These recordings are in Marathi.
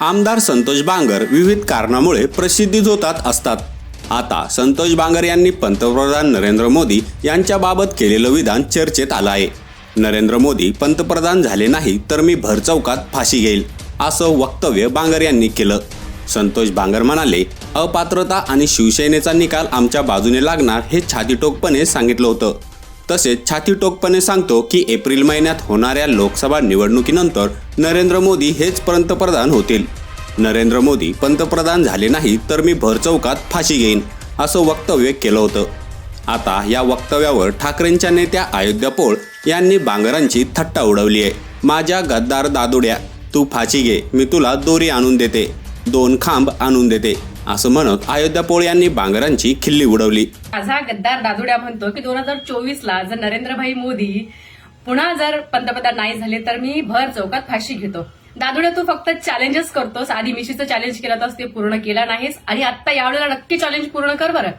आमदार संतोष बांगर विविध कारणामुळे प्रसिद्धी झोतात असतात. आता संतोष बांगर यांनी पंतप्रधान नरेंद्र मोदी यांच्याबाबत केलेलं विधान चर्चेत आलं आहे नरेंद्र मोदी पंतप्रधान झाले नाही तर मी भरचौकात फाशी घेईल असं वक्तव्य बांगर यांनी केलं. संतोष बांगर म्हणाले अपात्रता आणि शिवसेनेचा निकाल आमच्या बाजूने लागणार हे छातीटोकपणे सांगितलं होतं. तसेच छातीटोकपणे सांगतो की एप्रिल महिन्यात होणाऱ्या लोकसभा निवडणुकीनंतर नरेंद्र मोदी हेच पंतप्रधान होतील. नरेंद्र मोदी पंतप्रधान झाले नाही तर मी भरचौकात फाशी घेईन असं वक्तव्य केलं होतं. आता या वक्तव्यावर ठाकरेंच्या नेत्या अयोध्या पोळ यांनी बांगरांची थट्टा उडवली आहे. माझ्या गद्दार दादुड्या तू फाशी घे मी तुला दोरी आणून देते. दोन खांब आणून देते. असं म्हणत अयोध्या पोळ यांनी बांगरांची खिल्ली उडवली. माझा गद्दार दादुड्या म्हणतो की दोन हजार चोवीस ला जर नरेंद्रभाई मोदी पुन्हा जर पंतप्रधान नाही झाले तर मी भर चौकात फाशी घेतो. दादुड्या तू फक्त चॅलेंजेस करतोस. आधी मिशीचं चॅलेंज केलं तर ते पूर्ण केला नाहीस. आणि आता यावेळेला नक्की चॅलेंज पूर्ण कर बरं.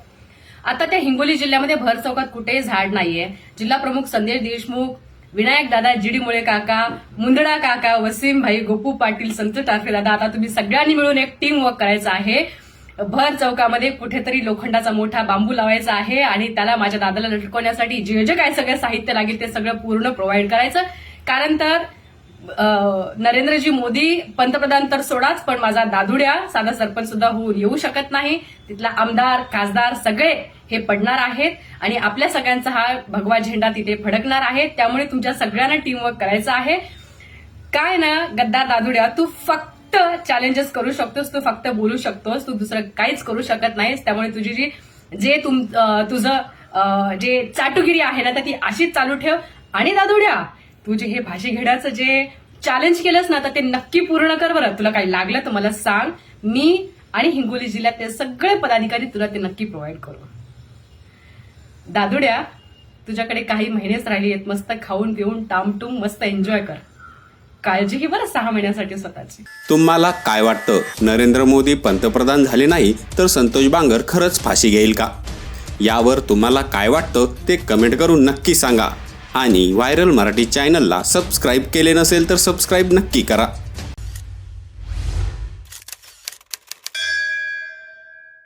आता त्या हिंगोली जिल्ह्यामध्ये भर चौकात कुठेही झाड नाहीये. जिल्हा प्रमुख संदेश देशमुख विनायक दादा जीडी मुळे काका मुंदडा काका वसीम भाई गोपू पाटील संत टारफे दादा आता तुम्ही सगळ्यांनी मिळून एक टीम वर्क करायचं आहे. भर चौकामध्ये कुठेतरी लोखंडाचा मोठा बांबू लावायचा आहे आणि त्याला माझ्या दादाला लटकवण्यासाठी जे जे काय सगळं साहित्य लागेल ते सगळं पूर्ण प्रोव्हाइड करायचं. कारण तर नरेंद्रजी मोदी पंतप्रधान तर सोडाच पण माझा दादुड्या साधा सरपंच सुद्धा होऊन येऊ शकत नाही. तिथला आमदार खासदार सगळे हे पडणार आहेत आणि आपल्या सगळ्यांचा हा भगवा झेंडा तिथे फडकणार आहे त्यामुळे तुमच्या सगळ्यांना टीमवर्क करायचं आहे. काय ना गद्दार दादुड्या तू फक्त चॅलेंजेस करू शकतोस तू फक्त बोलू शकतोस तू दुसरं काहीच करू शकत नाहीस. त्यामुळे तुझी जी जे तुम तुझं जे चाटुगिरी आहे ना तर ती अशीच चालू ठेव. आणि दादुड्या तू जे हे भाषी घेण्याचं जे चॅलेंज केलंस ना तर ते नक्की पूर्ण कर बरं. तुला काही लागलं तर मला सांग. मी आणि हिंगोली जिल्ह्यातले सगळे पदाधिकारी तुला ते नक्की प्रोव्हाइड करू. दादुड्या तुझ्याकडे काही महिनेच राहिली आहेत मस्त खाऊन पिऊन टामटूम मस्त एन्जॉय कर. काळजी घे बरं सहा महिन्यासाठी स्वतःची. तुम्हाला काय वाटतं? नरेंद्र मोदी पंतप्रधान झाले नाही तर संतोष बांगर खरंच फाशी घेईल का? यावर तुम्हाला काय वाटतं ते कमेंट करून नक्की सांगा. आणि व्हायरल मराठी चॅनलला सबस्क्राईब केले नसेल तर सबस्क्राईब नक्की करा.